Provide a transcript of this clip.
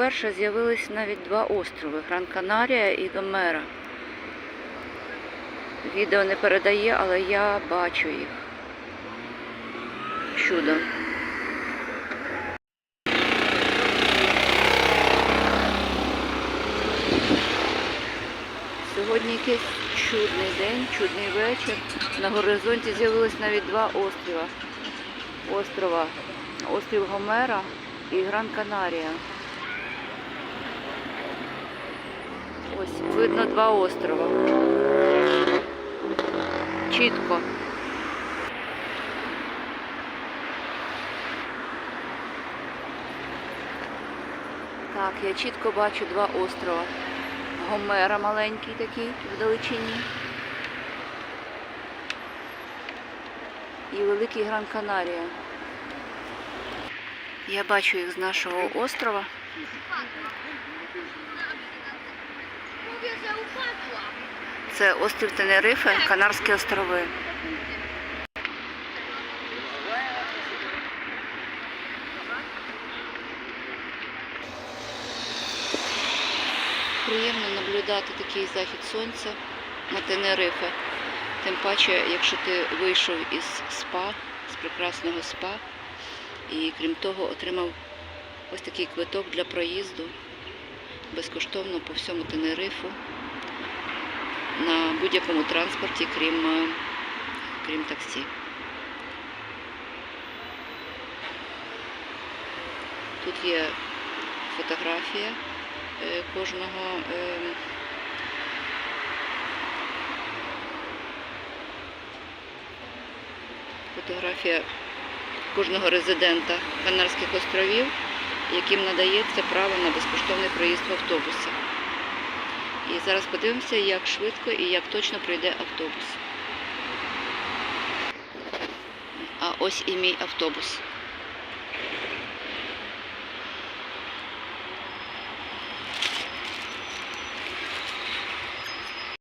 вперше з'явились навіть два острови Гран Канарія і Гомера. Відео не передає, але я бачу їх. Чудо. Сьогодні якийсь чудний день, чудний вечір. На горизонті з'явилось навіть два острова. Острова. Острів Гомера і Гран Канарія. Видно два острова. Чітко. Так, я чітко бачу два острова. Гомера маленький такий вдалечині. І великий Гран Канарія. Я бачу їх з нашого острова. Це острів Тенерифе, Канарські острови. Приємно наблюдати такий захід сонця на Тенерифе. Тим паче, якщо ти вийшов із спа, з прекрасного спа, і крім того отримав ось такий квиток для проїзду безкоштовно по всьому Тенерифу на будь-якому транспорті, крім, е, крім таксі. Тут є фотографія е, кожного. е, Фотографія кожного резидента Канарських островів, яким надається право на безкоштовний проїзд в автобусі. І зараз подивимося, як швидко і як точно пройде автобус. А ось і мій автобус.